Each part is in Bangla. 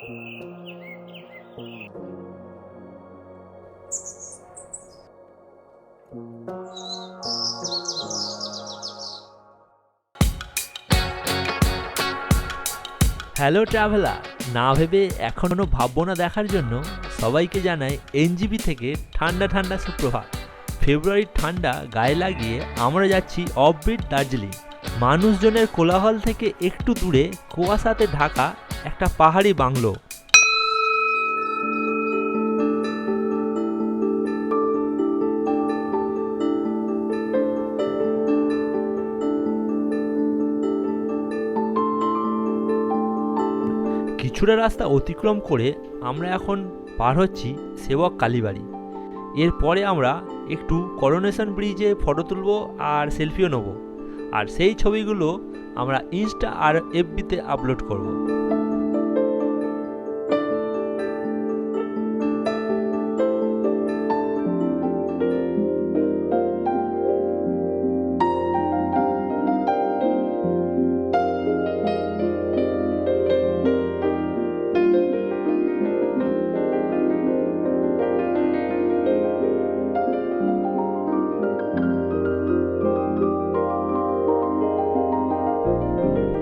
হ্যালো ট্রাভেলার না ভেবে এখনও ভাবনা দেখার জন্য সবাইকে জানাই এনজিবি থেকে ঠান্ডা ঠান্ডা সুপ্রভাত। ফেব্রুয়ারির ঠান্ডা গায়ে লাগিয়ে আমরা যাচ্ছি অফবিট দার্জিলিং। মানুষজনের কোলাহল থেকে একটু দূরে কুয়াশাতে ঢাকা একটা পাহাড়ি বাংলো। কিছুটা রাস্তা অতিক্রম করে আমরা এখন পার হচ্ছি সেবক কালীবাড়ি। এরপরে আমরা একটু করোনেশন ব্রিজে ফটো তুলবো আর সেলফিও নেব। আর সেই ছবিগুলো আমরা ইনস্টা আর এফবিতে আপলোড করব।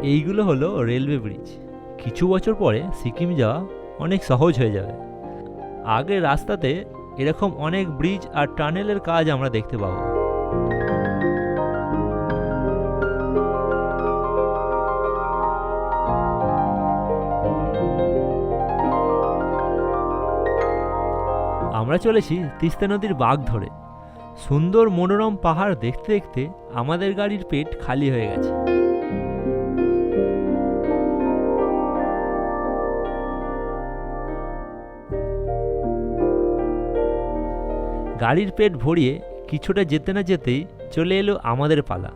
এইগুলো হলো রেলওয়ে ব্রিজ। কিছু বছর পরে সিকিম যাওয়া অনেক সহজ হয়ে যাবে। আগে রাস্তাতে এরকম অনেক ব্রিজ আর টানেলের কাজ আমরা দেখতে পাবো। আমরা চলেছি তিস্তা নদীর বাঘ ধরে। সুন্দর মনোরম পাহাড় দেখতে দেখতে আমাদের গাড়ির পেট খালি হয়ে গেছে। গাড়ির পেট ভরিয়ে কিছুটা যেতে না যেতেই চলে এলো আমাদের পালা।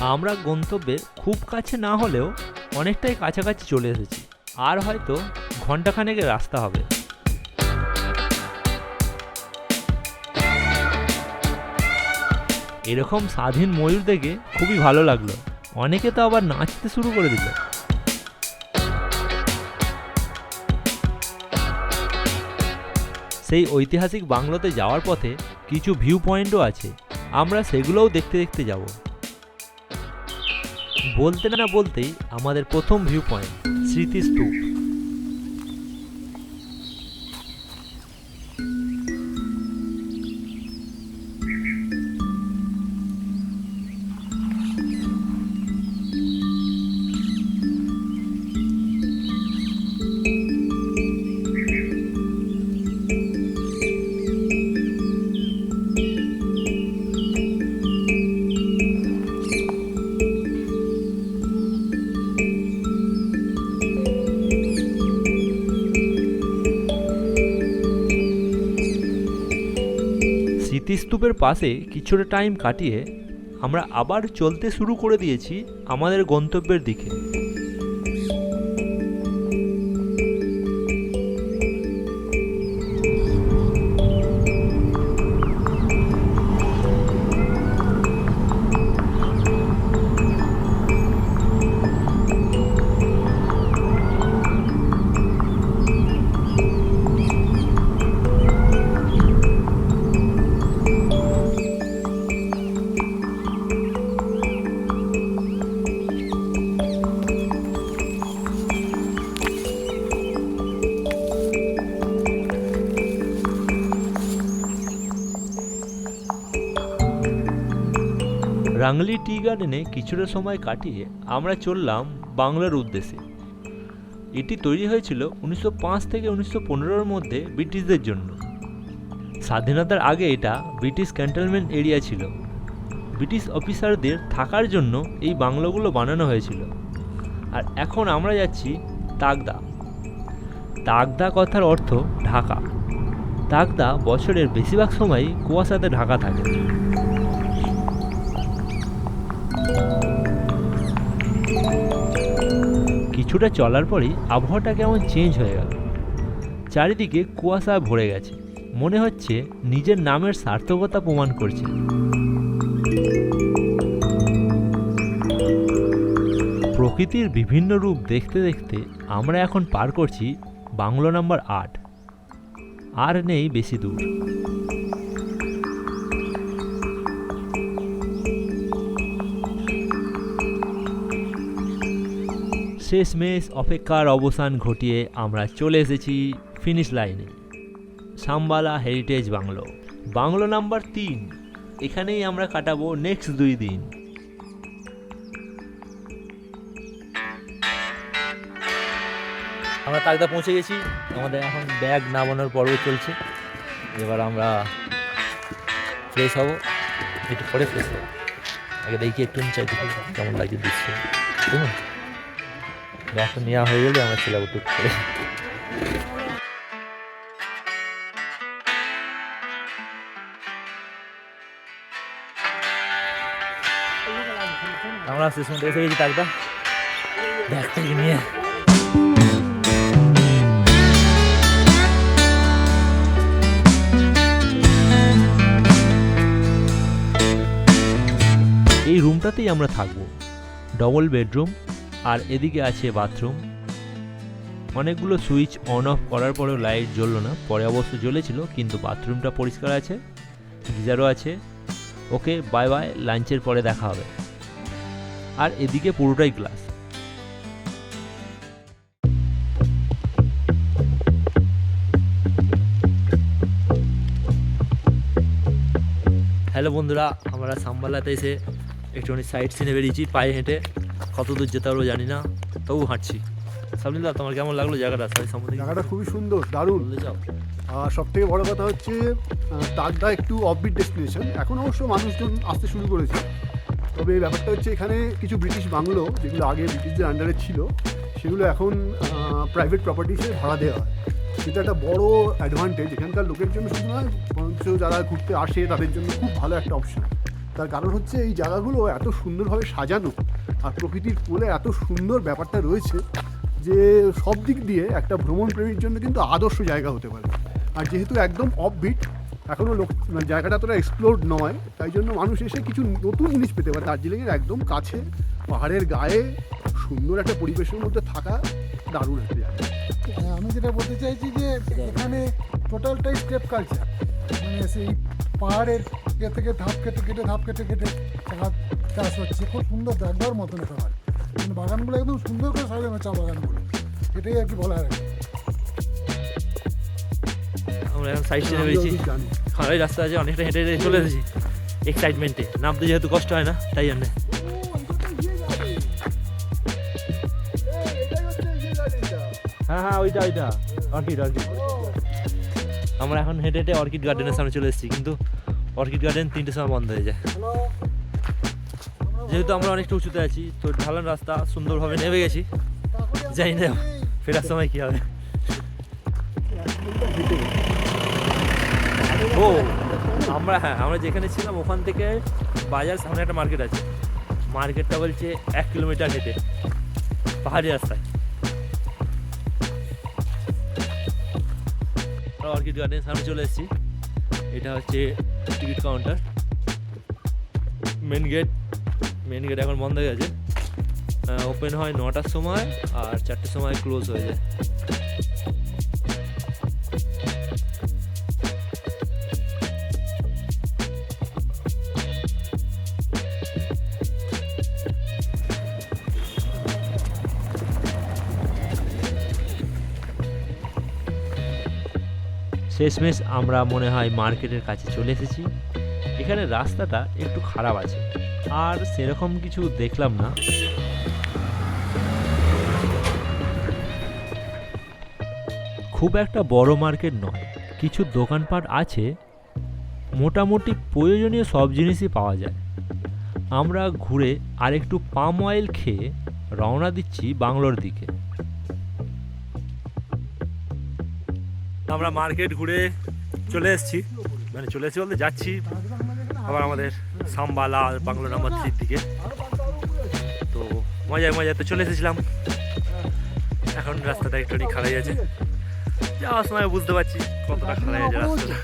আমরা গন্তব্যে খুব কাছে না হলেও অনেকটাই কাছাকাছি চলে এসেছি। আর হয়তো ঘন্টাখানেকের রাস্তা হবে। এরকম স্বাধীন ময়ূর দেখে খুবই ভালো লাগল। অনেকে তো আবার নাচতে শুরু করে দিল। সেই ঐতিহাসিক বাংলোতে যাওয়ার পথে কিছু ভিউ পয়েন্টও আছে। আমরা সেগুলোও দেখতে দেখতে যাব। বলতে না বলতেই আমাদের প্রথম ভিউ পয়েন্ট স্মৃতিস্তূপ। স্মৃতিস্তূপের পাশে কিছুটা টাইম কাটিয়ে আমরা আবার চলতে শুরু করে দিয়েছি আমাদের গন্তব্যের দিকে। রাংলি টি গার্ডেনে কিছুটা সময় কাটিয়ে আমরা চললাম বাংলার উদ্দেশ্যে। এটি তৈরি হয়েছিল উনিশশো পাঁচ থেকে উনিশশো পনেরোর মধ্যে ব্রিটিশদের জন্য। স্বাধীনতার আগে এটা ব্রিটিশ ক্যান্টনমেন্ট এরিয়া ছিল। ব্রিটিশ অফিসারদের থাকার জন্য এই বাংলোগুলো বানানো হয়েছিল। আর এখন আমরা যাচ্ছি তাগদা। তাগদা কথার অর্থ ঢাকা। তাগদা বছরের বেশিরভাগ সময়ই কুয়াশাতে ঢাকা থাকে। কিছুটা চলার পরেই আবহাওয়াটা কেমন চেঞ্জ হয়ে গেল। চারিদিকে কুয়াশা ভরে গেছে। মনে হচ্ছে নিজের নামের সার্থকতা প্রমাণ করছে। প্রকৃতির বিভিন্ন রূপ দেখতে দেখতে আমরা এখন পার করছি বাংলো নাম্বার আট। আর নেই বেশি দূর। শেষমেশ অপেক্ষার অবসান ঘটিয়ে আমরা চলে এসেছি ফিনিশ লাইনে। Sambala heritage bungalow. Bungalow number তিন। এখানেই আমরা কাটাবো নেক্সট দুই দিন। আমরা তাকদা পৌঁছে গেছি। আমাদের এখন ব্যাগ নামানোর পর্ব চলছে। এবার আমরা ফ্রেশ হব। একটু পরে ফ্রেশ হব। আগে দেখি একটু চাই কেমন লাগছে দৃশ্য। দেখুন ব্যাগটা নেওয়া হয়ে গেলে আমরা যাব টুক করে আমরা স্টেশন এসে গেছি তাকদা ব্যাগ থেকে নিয়ে। এই রুমটাতেই আমরা থাকব। ডবল বেডরুম আর এদিকে আছে বাথরুম। অনেকগুলো সুইচ অন অফ করার পরেও লাইট জ্বললো না। পরে অবশ্য জ্বলেছিল, কিন্তু বাথরুমটা পরিষ্কার আছে, গিজারও আছে। ওকে বাই বাই লাঞ্চের পরে দেখা হবে। আর এদিকে পুরোটাই গ্লাস হ্যালো বন্ধুরা, আমরা সাম্বালাতে এসে একটুখানি সাইড সিনে বেরিয়েছি, পায়ে হেঁটে। কত দূর যেতে পারব জানি না তবু হাঁটছি। সামনিদা তোমার কেমন লাগল জায়গাটা সাই সম্বন্ধে? জায়গাটা খুবই সুন্দর দারুণ। চাও? আর সব থেকে বড় কথা হচ্ছে তাকদা একটু অফবিট ডেস্টিনেশন এখন অবশ্য মানুষজন আসতে শুরু করেছে। তবে ব্যাপারটা হচ্ছে এখানে কিছু ব্রিটিশ বাংলো যেগুলো আগে ব্রিটিশদের আন্ডারে ছিল সেগুলো এখন প্রাইভেট প্রপার্টিসে ভাড়া দেওয়া হয়। এটা একটা বড় অ্যাডভান্টেজ এখানকার লোকের জন্য শুধু নয় বরঞ্চ যারা ঘুরতে আসে তাদের জন্য খুব ভালো একটা অপশন তার কারণ হচ্ছে এই জায়গাগুলো এত সুন্দরভাবে সাজানো আর প্রকৃতির কোলে এত সুন্দর ব্যাপারটা রয়েছে যে সব দিক দিয়ে একটা ভ্রমণ প্রেমীর জন্য কিন্তু আদর্শ জায়গা হতে পারে। আর যেহেতু একদম অফবিট এখনও লোক মানে জায়গাটা তোরা এক্সপ্লোর নয় তাই জন্য মানুষ এসে কিছু নতুন জিনিস পেতে পারে। দার্জিলিংয়ের একদম কাছে পাহাড়ের গায়ে সুন্দর একটা পরিবেশের মধ্যে থাকা দারুণ একটা জায়গা। হ্যাঁ, আমি যেটা বলতে চাইছি যে এখানে টোটালটাই স্টেপ কালচার মানে সেই পাহাড়ের ইয়ে থেকে ধাপ কেটে কেটে ধাপ কেটে কেটে চা চাষ হচ্ছে। খুব সুন্দর দেখবার মতন একটা বাড়ি মানে বাগানগুলো একদম সুন্দর করে সাজানো চা বাগানগুলো। এটাই আর কি বলার আর। আমরা এখন সাইড সিনে বেরিয়েছি। খারাই রাস্তা আছে অনেকটা হেঁটে হেঁটে চলে এসেছি। এক্সাইটমেন্টে নামতে যেহেতু কষ্ট হয় না তাই জন্যে। হ্যাঁ হ্যাঁ ওইটা ওইটা। Orchid orchid. আমরা এখন হেঁটে হেঁটে অর্কিড গার্ডেনের সামনে চলে এসেছি কিন্তু অর্কিড গার্ডেন তিনটের সময় বন্ধ হয়ে যায়। যেহেতু আমরা অনেকটা উঁচুতে আছি তো ঢালান রাস্তা সুন্দরভাবে নেমে গেছি। জানি না ফেরার সময় কী হবে। ও আমরা হ্যাঁ আমরা যেখানে ছিলাম ওখান থেকে বাজার সামনে একটা মার্কেট আছে। মার্কেটটা বলছে এক কিলোমিটার হেঁটে পাহাড়ি রাস্তায়। অর্কিড গার্ডেন সামনে চলে এসেছি। এটা হচ্ছে ticket counter main gate main gate এখন বন্ধ হয়ে গেছে। ওপেন হয় নটার সময় আর চারটের সময় ক্লোজ হয়ে যায়। শেষমেশ আমরা মনে হয় মার্কেটের কাছে চলে এসেছি। এখানে রাস্তাটা একটু খারাপ আছে। আর সেরকম কিছু দেখলাম না। খুব একটা বড় মার্কেট নয়। কিছু দোকানপাট আছে। মোটামুটি প্রয়োজনীয় সব জিনিসই পাওয়া যায়। আমরা ঘুরে আরেকটু পাম অয়েল খেয়ে রওনা দিচ্ছি বাংলোর দিকে। আমরা মার্কেট ঘুরে চলে এসেছি। মানে চলে এসেছি বলতে যাচ্ছি আবার আমাদের সাম্বালা বাংলো নাম্বার থ্রির দিকে। তো মজায় মজায় তো চলে এসেছিলাম। এখন রাস্তাটা একটু খারাই আছে। যাওয়ার সময় বুঝতে পারছি কতটা খারাই আছে রাস্তাটা।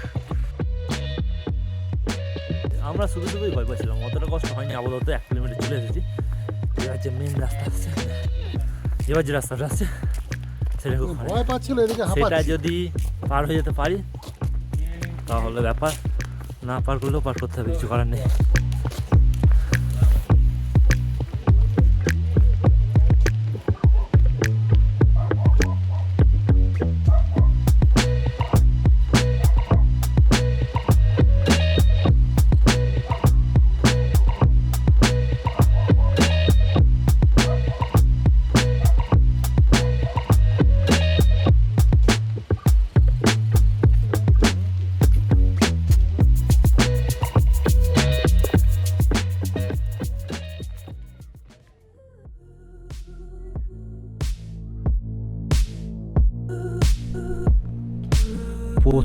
আমরা শুধু শুধুই ভয় পাচ্ছিলাম, অতটা কষ্ট হয়নি, আপাতত এক কিলোমিটার চলে এসেছি। এবার যে মেন রাস্তা আসছে এবার যে রাস্তাটা আসছে। ভয় পাচ্ছিল এদিকে সেটা যদি পার হয়ে যেতে পারি তাহলে ব্যাপার না পার করলেও পার করতে হবে কিছু করার নেই।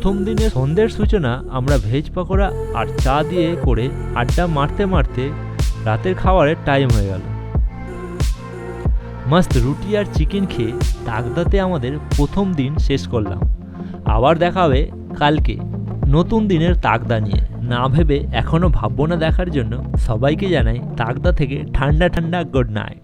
প্রথম দিনে সন্ধ্যের সূচনা, আমরা ভেজ পকোড়া আর চা দিয়ে করে আড্ডা মারতে মারতে রাতের খাবারের টাইম হয়ে গেল। মাস্ত রুটি আর চিকেন খেয়ে তাগদাতে আমাদের প্রথম দিন শেষ করলাম। আবার দেখা হবে কালকে নতুন দিনের তাগদা নিয়ে। না ভেবে এখনও ভাববো না দেখার জন্য সবাইকে জানাই তাগদা থেকে ঠান্ডা ঠান্ডা গুড নাইট